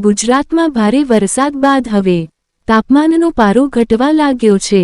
ગુજરાતમાં ભારે વરસાદ બાદ હવે તાપમાનનો પારો ઘટવા લાગ્યો છે.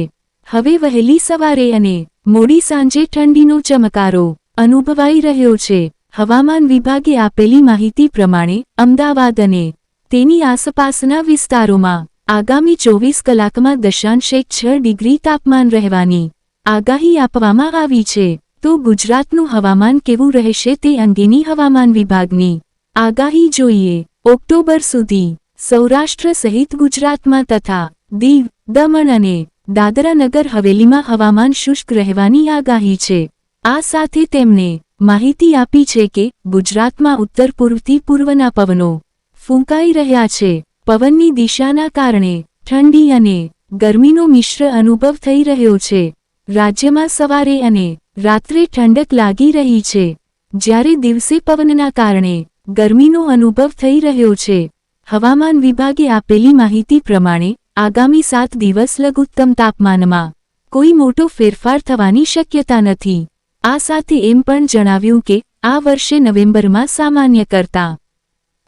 હવે વહેલી સવારે અને મોડી સાંજે ઠંડીનો ચમકારો અનુભવાઈ રહ્યો છે. હવામાન વિભાગે આપેલી માહિતી પ્રમાણે અમદાવાદ અને તેની આસપાસના વિસ્તારોમાં આગામી ચોવીસ કલાકમાં દશાંશ છ ડિગ્રી તાપમાન રહેવાની આગાહી આપવામાં આવી છે. તો ગુજરાતનું હવામાન કેવું રહેશે તે અંગેની હવામાન વિભાગની આગાહી જોઈએ. ઓક્ટોબર સુધી સૌરાષ્ટ્ર સહિત ગુજરાતમાં તથા દીવ, દમણ અને દાદરાનગર હવેલીમાં હવામાન શુષ્ક રહેવાની આગાહી છે. આ સાથે તેમણે માહિતી આપી છે કે ગુજરાતમાં ઉત્તર પૂર્વથી પૂર્વના પવનો ફૂંકાઈ રહ્યા છે. પવનની દિશાના કારણે ઠંડી અને ગરમીનો મિશ્ર અનુભવ થઈ રહ્યો છે. રાજ્યમાં સવારે અને રાત્રે ઠંડક લાગી રહી છે. જ્યારે દિવસે પવનના કારણે ગરમીનો અનુભવ થઈ રહ્યો છે. હવામાન વિભાગે આપેલી માહિતી પ્રમાણે, આગામી સાત દિવસ લઘુત્તમ તાપમાનમાં કોઈ મોટો ફેરફાર થવાની શક્યતા નથી. આ સાથે એમ પણ જણાવ્યું કે, આ વર્ષે નવેમ્બરમાં સામાન્ય કરતાં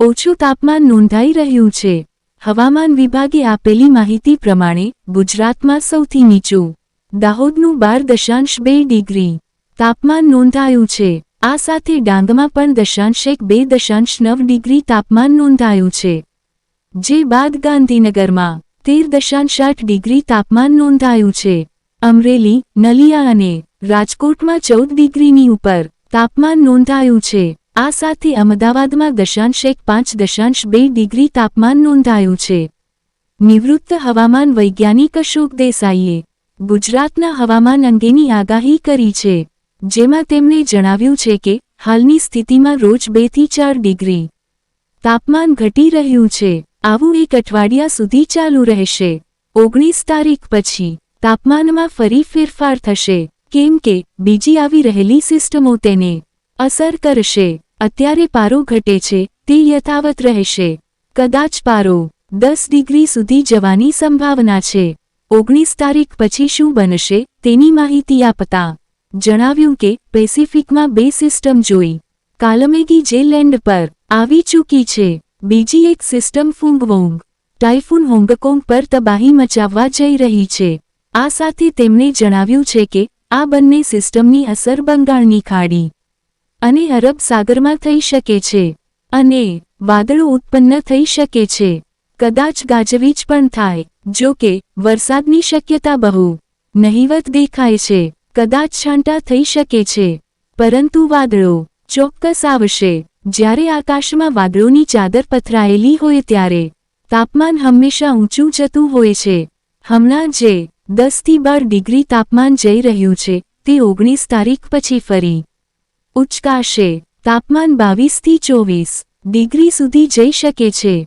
ઓછું તાપમાન નોંધાઈ રહ્યું છે. હવામાન વિભાગે આપેલી માહિતી પ્રમાણે, ગુજરાતમાં સૌથી નીચું દાહોદનું બાર દશાંશ બે ડિગ્રી તાપમાન નોંધાયું છે. આ સાથે ડાંગમાં પણ દશાંશ એક બે દશાંશ નવ ડિગ્રી તાપમાન નોંધાયું છે. જે બાદ ગાંધીનગરમાં તેર દશાંશ આઠ ડિગ્રી તાપમાન નોંધાયું છે. અમરેલી, નલિયા અને રાજકોટમાં ચૌદ ડિગ્રીની ઉપર તાપમાન નોંધાયું છે. આ સાથે અમદાવાદમાં દશાંશ એક પાંચ દશાંશ બે ડિગ્રી તાપમાન નોંધાયું છે. નિવૃત્ત હવામાન વૈજ્ઞાનિક અશોક દેસાઈએ ગુજરાતના હવામાન અંગેની આગાહી કરી છે. જેમાં તેમણે જણાવ્યું છે કે, હાલની સ્થિતિમાં રોજ બેથી ચાર ડિગ્રી તાપમાન ઘટી રહ્યું છે. આવું એક અઠવાડિયા સુધી ચાલુ રહેશે. ઓગણીસ તારીખ પછી તાપમાનમાં ફરી ફેરફાર થશે. કેમ કે, બીજી આવી રહેલી સિસ્ટમો તેને અસર કરશે. અત્યારે પારો ઘટે છે, તે યથાવત રહેશે. કદાચ પારો દસ ડિગ્રી સુધી જવાની સંભાવના છે. ઓગણીસ તારીખ પછી શું બનશે, તેની માહિતી આપતા જણાવ્યું કે, પેસિફિકમાં બે સિસ્ટમ જોઈ. કાલમેગી જે લેન્ડ પર આવી ચૂકી છે. બીજી એક સિસ્ટમ ફૂંગવોંગ, ટાઇફૂન હોંગકોંગ પર તબાહી મચાવવા જઈ રહી છે. આ સાથે તેમણે જણાવ્યું છે કે, આ બંને સિસ્ટમની અસર બંગાળની ખાડી અને અરબ સાગરમાં થઈ શકે છે અને વાદળો ઉત્પન્ન થઈ શકે છે. કદાચ ગાજવીજ પણ થાય, જો કે વરસાદની શક્યતા બહુ નહિવત દેખાય છે. કદાચ છાંટા થઈ શકે છે. પરંતુ વાદળો ચોક્કસ આવશે. જ્યારે આકાશમાં વાદળોની ચાદર પથરાયેલી હોય ત્યારે તાપમાન હંમેશા ઊંચું જતું હોય છે. હમણાં જે દસથી બાર ડિગ્રી તાપમાન જઈ રહ્યું છે, તે ઓગણીસ તારીખ પછી ફરી ઉચકાશે. તાપમાન બાવીસથી ચોવીસ ડિગ્રી સુધી જઈ શકે છે.